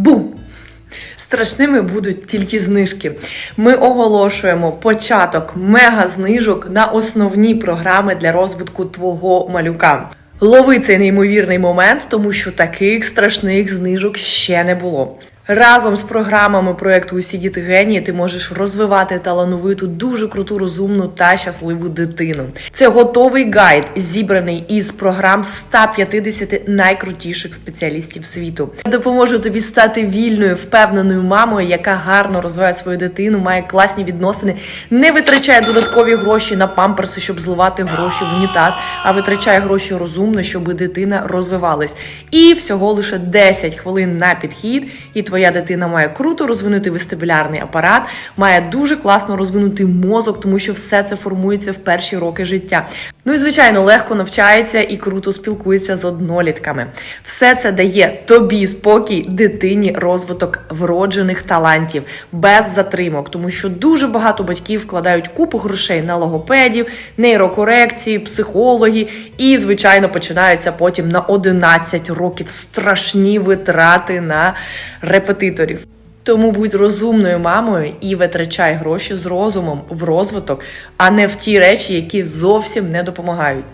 Бум! Страшними будуть тільки знижки. Ми оголошуємо початок мега-знижок на основні програми для розвитку твого малюка. Лови цей неймовірний момент, тому що таких страшних знижок ще не було. Разом з програмами проекту Усі діти генії ти можеш розвивати талановиту, дуже круту, розумну та щасливу дитину. Це готовий гайд, зібраний із програм 150 найкрутіших спеціалістів світу. Я допоможу тобі стати вільною, впевненою мамою, яка гарно розвиває свою дитину, має класні відносини, не витрачає додаткові гроші на памперси, щоб зливати гроші в унітаз, а витрачає гроші розумно, щоб дитина розвивалась. І всього лише 10 хвилин на підхід, і твоя дитина має круто розвинутий вестибулярний апарат, має дуже класно розвинутий мозок, тому що все це формується в перші роки життя. Ну і звичайно, легко навчається і круто спілкується з однолітками. Все це дає тобі спокій, дитині розвиток вроджених талантів без затримок, тому що дуже багато батьків вкладають купу грошей на логопедів, нейрокорекції, психологи, і звичайно починаються потім на 11 років страшні витрати на репетиторів. Тому будь розумною мамою і витрачай гроші з розумом в розвиток, а не в ті речі, які зовсім не допомагають.